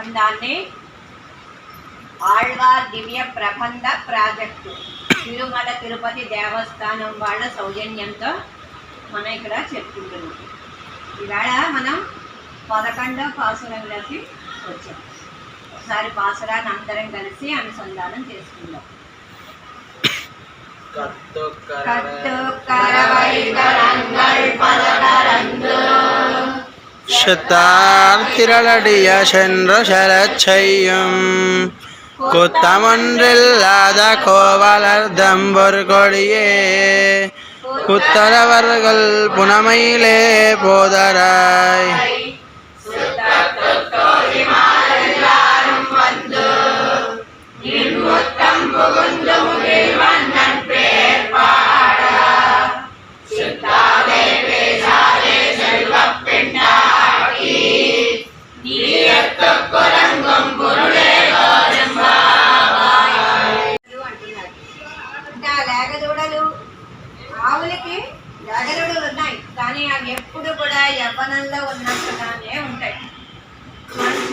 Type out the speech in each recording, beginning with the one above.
ప్రబంధాన్ని ఆళ్వార్ దివ్య ప్రబంధ project. Tirumala Tirupati దేవస్థానం వాళ్ళ సౌజన్యంతో మనం ఇక్కడ చెప్పుకుంటున్నాం. ఈవేళ మనం పదకొండో పాసురంలోకి వచ్చాం. ఒకసారి పాసురాన్ని అందరం కలిసి అనుసంధానం చేసుకుందాం. కత్తు కరవై కరంగల్ పదకరంగ விஷத்தால் திரளடிய சென்று செலச் செய்யும். குத்தமொன்றில்லாத கோவலர் தம்பொரு கொடியே. குத்தரவர்கள் புனமையிலே போதராய். புகுந்தும்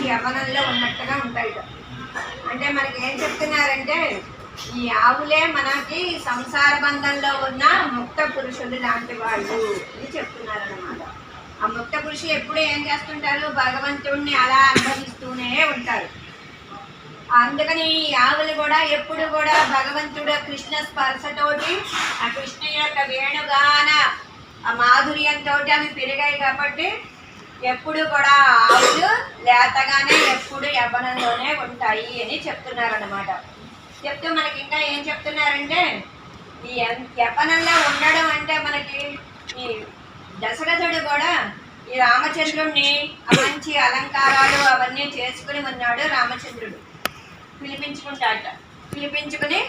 యవ్వనంలో ఉన్నట్టుగా ఉంటాయి. అంటే మనకి ఏం చెప్తున్నారంటే ఈ ఆవులే మనకి సంసార బంధంలో ఉన్న ముక్త పురుషులు లాంటి వాళ్ళు అని చెప్తున్నారన్నమాట. ఆ ముక్త పురుషులు ఎప్పుడు ఏం చేస్తుంటారు? భగవంతుడిని అలా అనుభవిస్తూనే ఉంటారు. అందుకని ఈ ఆవులు కూడా ఎప్పుడు కూడా భగవంతుడు కృష్ణ స్పర్శతోటి ఆ కృష్ణ యొక్క వేణుగాన ఆ మాధుర్యంతో అవి పెరిగాయి కాబట్టి ఎప్పుడు కూడా ఆవులు లేతగానే ఎప్పుడు యవ్వనంలోనే ఉంటాయి అని చెప్తున్నారనమాట చెప్తూ మనకి ఇంకా ఏం చెప్తున్నారంటే ఈ యవ్వనంలో ఉండడం అంటే మనకి ఈ దశరథుడు కూడా ఈ రామచంద్రుడిని మంచి అలంకారాలు అవన్నీ చేసుకుని ఉన్నాడు రామచంద్రుడు. పిలిపించుకుంటాట పిలిపించుకుని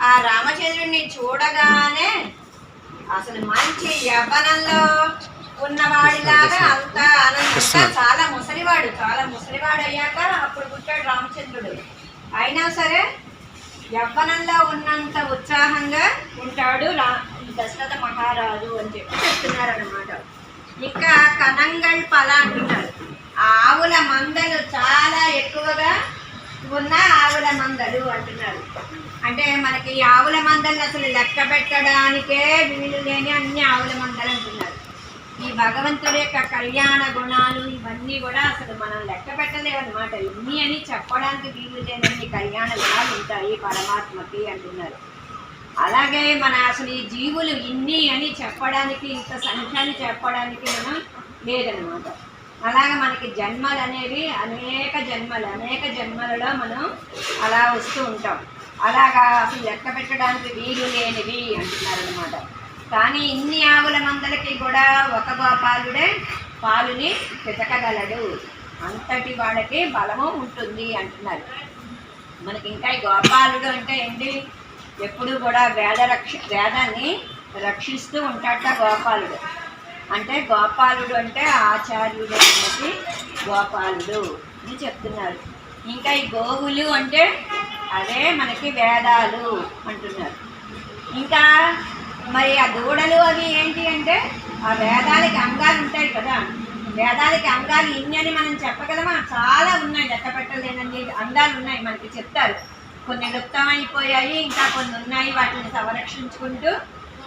ఆ రామచంద్రుడిని చూడగానే అసలు మంచి యవ్వనంలో ఉన్నవాడిలాగా అంత ఆనందంగా చాలా ముసలివాడు చాలా ముసలివాడు అయ్యాక అప్పుడు పుట్టాడు రామచంద్రుడు. అయినా సరే యవ్వనంలో ఉన్నంత ఉత్సాహంగా ఉంటాడు రా దశరథ మహారాజు అని చెప్పి చెప్తున్నారు అనమాట ఇంకా కనంగల్ పల అంటున్నారు ఆవుల మందలు చాలా ఎక్కువగా ఉన్న ఆవుల మందలు అంటున్నారు. అంటే మనకి ఆవుల మందలు అసలు లెక్క పెట్టడానికే వీలు లేని అన్ని ఆవుల మందలు అంటున్నారు. ఈ భగవంతుడి యొక్క కళ్యాణ గుణాలు ఇవన్నీ కూడా అసలు మనం లెక్క పెట్టలేవన్నమాట. ఇన్ని అని చెప్పడానికి వీలు లేనన్ని కళ్యాణ గుణాలు ఉంటాయి పరమాత్మకి అంటున్నారు. అలాగే మన అసలు ఈ జీవులు ఇన్ని అని చెప్పడానికి ఇంత సంఖ్యని చెప్పడానికి మనం లేదనమాట అలాగే మనకి జన్మలు అనేవి అనేక జన్మలు అనేక జన్మలలో మనం అలా వస్తూ ఉంటాం. అలాగా అసలు లెక్క పెట్టడానికి వీలు లేనివి అంటున్నారు అనమాట కానీ ఇన్ని ఆవుల మందలకి కూడా ఒక గోపాలుడే పాలుని పితకగలడు అంతటి వాళ్ళకి బలము ఉంటుంది అంటున్నారు. మనకి ఇంకా ఈ గోపాలుడు అంటే ఏంటి? ఎప్పుడు కూడా వేద రక్ష వేదాన్ని రక్షిస్తూ ఉంటాడట గోపాలుడు. అంటే గోపాలుడు అంటే ఆచార్యుడు అనేది గోపాలుడు అని చెప్తున్నారు. ఇంకా ఈ గోవులు అంటే అదే మనకి వేదాలు అంటున్నారు. ఇంకా మరి ఆ దూడలు అవి ఏంటి అంటే ఆ వేదాలకి అంగాలు ఉంటాయి కదా. వేదాలకి అంగాలు ఇన్ని అని మనం చెప్పగలమా? చాలా ఉన్నాయి లెక్క పెట్టలేనండి. అంగాలు ఉన్నాయి మనకి చెప్తారు. కొన్ని లుప్తమైపోయాయి ఇంకా కొన్ని ఉన్నాయి వాటిని సంరక్షించుకుంటూ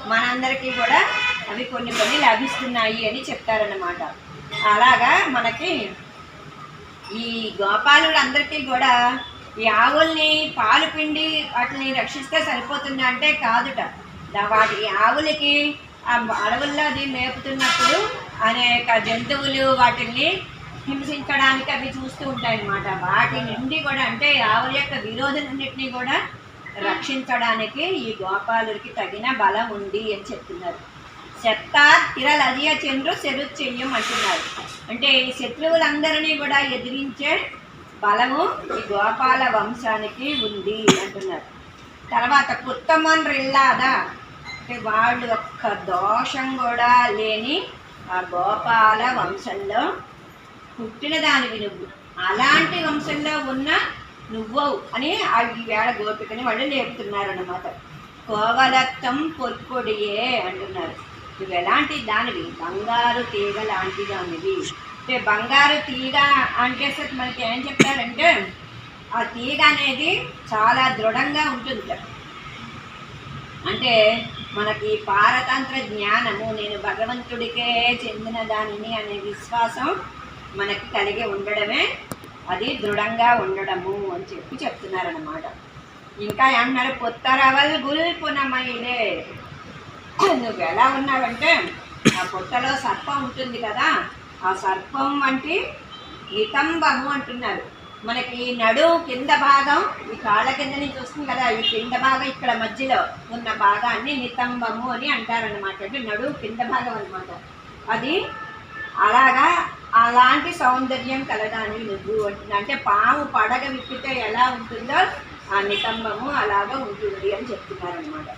మనందరికీ కూడా అవి కొన్ని కొన్ని లభిస్తున్నాయి అని చెప్తారన్నమాట. అలాగా మనకి ఈ గోపాలులందరికీ కూడా ఈ ఆవుల్ని పాలు పిండి వాటిని రక్షిస్తే సరిపోతుందా అంటే కాదుట. వాటి ఆవులకి ఆ అడవుల్లో అది మేపుతున్నప్పుడు అనేక జంతువులు వాటిని హింసించడానికి అవి చూస్తూ ఉంటాయి అన్నమాట వాటి నుండి కూడా అంటే ఆవుల యొక్క విరోధులన్నింటినీ కూడా రక్షించడానికి ఈ గోపాలుడికి తగిన బలం ఉంది అని చెప్తున్నారు. శత్తార్ తిరలదియ చంద్రు శరు చెయ్యం అంటున్నారు. అంటే ఈ శత్రువులందరినీ కూడా ఎదిరించే బలము ఈ గోపాల వంశానికి ఉంది అంటున్నారు. తర్వాత కుత్తమన్ రిల్లాదా? అంటే వాళ్ళు ఒక్క దోషం కూడా లేని ఆ గోపాల వంశంలో పుట్టిన దానివి నువ్వు. అలాంటి వంశంలో ఉన్న నువ్వవు అని ఆ ఈవేళ గోపికని వాళ్ళు లేపుతున్నారు అన్నమాట కోవలత్తం పొల్పొడియే అంటున్నారు. నువ్వు ఎలాంటి దానివి? బంగారు తీగ లాంటి దానివి. అంటే బంగారు తీగ అంటే అసలు మనకి ఏం చెప్తారంటే ఆ తీగ అనేది చాలా దృఢంగా ఉంటుంది. అంటే మనకి పారతంత్ర జ్ఞానము నేను భగవంతుడికే చెందిన దానిని అనే విశ్వాసం మనకి కలిగి ఉండడమే అది దృఢంగా ఉండడము అని చెప్పి చెప్తున్నారన్నమాట. ఇంకా ఏమన్నారు? పొత్తరవల్ గుల్పునమైలే. నువ్వు ఎలా ఉన్నావంటే ఆ పొట్టలో సర్పం ఉంటుంది కదా ఆ సర్పం వంటి నితంబము అంటున్నారు. మనకి నడు కింద భాగం ఈ కాళ్ళ కింద నుంచి వస్తుంది కదా ఈ కింద భాగం ఇక్కడ మధ్యలో ఉన్న భాగాన్ని నితంబము అని అంటారనమాట అంటే నడు కింద భాగం అనమాట అది అలాగా అలాంటి సౌందర్యం కలదాని నువ్వు అంటున్నా. అంటే పాము పడగ విప్పితే ఎలా ఉంటుందో ఆ నితంబము అలాగా ఉంటుంది అని చెప్తున్నారనమాట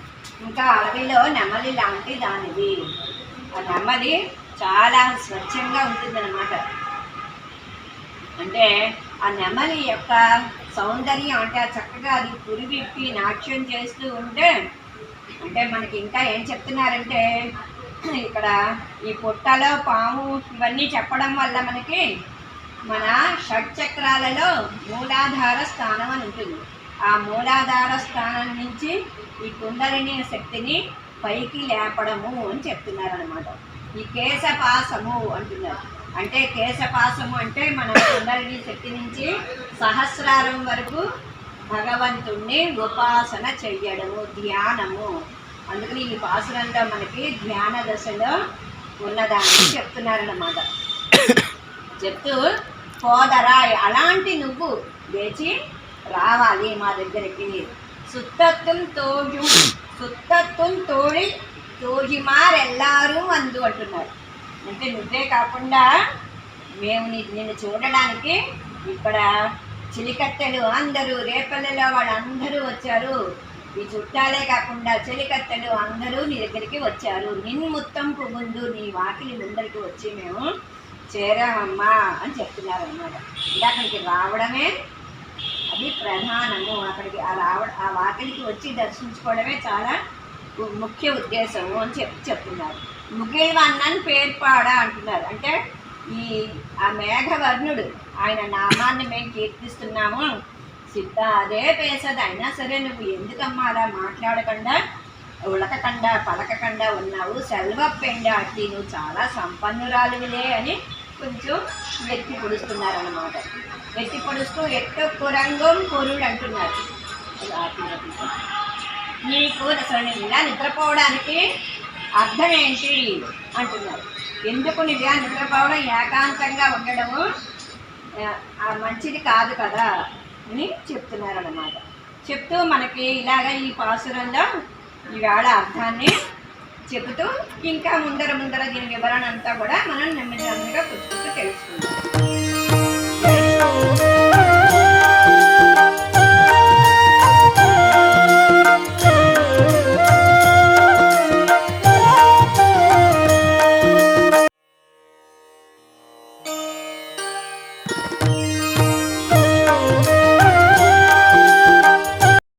ఇంకా అడవిలో నెమలి లాంటి దానిది. ఆ నెమలి చాలా స్వచ్ఛంగా ఉంటుందన్నమాట. అంటే ఆ నెమలి యొక్క సౌందర్యం అంటే ఆ చక్కగా అది పురివిప్పి నాట్యం చేస్తూ ఉంటే అంటే మనకి ఇంకా ఏం చెప్తున్నారంటే ఇక్కడ ఈ పుట్టలో పాము ఇవన్నీ చెప్పడం వల్ల మనకి మన షట్చక్రాలలో మూలాధార స్థానం అని ఉంటుంది. ఆ మూలాధార స్థానం నుంచి ఈ కుండలిని శక్తిని పైకి లేపడము అని చెప్తున్నారు అనమాట ఈ కేశపాసము అంటున్నారు. అంటే కేశపాశము అంటే మన కుండలిని శక్తి నుంచి సహస్రారం వరకు భగవంతుణ్ణి ఉపాసన చెయ్యడము ధ్యానము. అందుకని ఈ పాసురంలో మనకి ధ్యాన దశలో ఉన్నదాన్ని చెప్తున్నారన్నమాట. చెప్తూ పోదరా అలాంటి నువ్వు లేచి రావాలి మా దగ్గరికి. సుత్తత్వం తోజు సుత్తత్వం తోడి తోజిమారెల్లారు అందు అంటున్నారు అంటే నువ్వే కాకుండా మేము నిన్ను చూడడానికి ఇక్కడ చిలికత్తెలు అందరూ రేపల్లెలో వాళ్ళందరూ వచ్చారు. ఈ చుట్టాలే కాకుండా చెలికత్తెలు అందరూ నీ దగ్గరికి వచ్చారు. నిన్ముత్తం ముందు నీ వాకిలి ముందరికి వచ్చి మేము చేరామమ్మా అని చెప్తున్నారు అన్నమాట అక్కడికి రావడమే అది ప్రధానము. అక్కడికి ఆ రావ ఆ వాకిలికి వచ్చి దర్శించుకోవడమే చాలా ము- ముఖ్య ఉద్దేశము అని చెప్పి చెప్తున్నారు. ముగిల్వన్నన్ పేర్పాడ అంటున్నారు అంటే ఈ ఆ మేఘవర్ణుడు ఆయన నామాన్ని మేము కీర్తిస్తున్నాము. సిద్ధ అదే పేసది అయినా సరే నువ్వు ఎందుకమ్మా అలా మాట్లాడకుండా ఉలకకుండా పలకకుండా ఉన్నావు? సెల్వ పెండ నువ్వు చాలా సంపన్నురాలువిలే అని కొంచెం ఎత్తి పొడుస్తున్నారన్నమాట. ఎత్తి పొడుస్తూ ఎట్ట కురంగం పొరుడు అంటున్నారు నీకు అసలు నువ్వు ఇలా నిద్రపోవడానికి అర్థం ఏంటి అంటున్నారు. ఎందుకు నువ్వు నిద్రపోవడం ఏకాంతంగా ఉండడము ఆ, మంచిది కాదు కదా అని చెప్తున్నారు అన్నమాట చెప్తూ మనకి ఇలాగ ఈ పాసురంలో ఈవేళ అర్థాన్ని చెబుతూ ఇంకా ముందర ముందర దీని వివరణ అంతా కూడా మనం నెమ్మది నెమ్మదిగా కూర్చుంటూ తెలుసుకుందాం.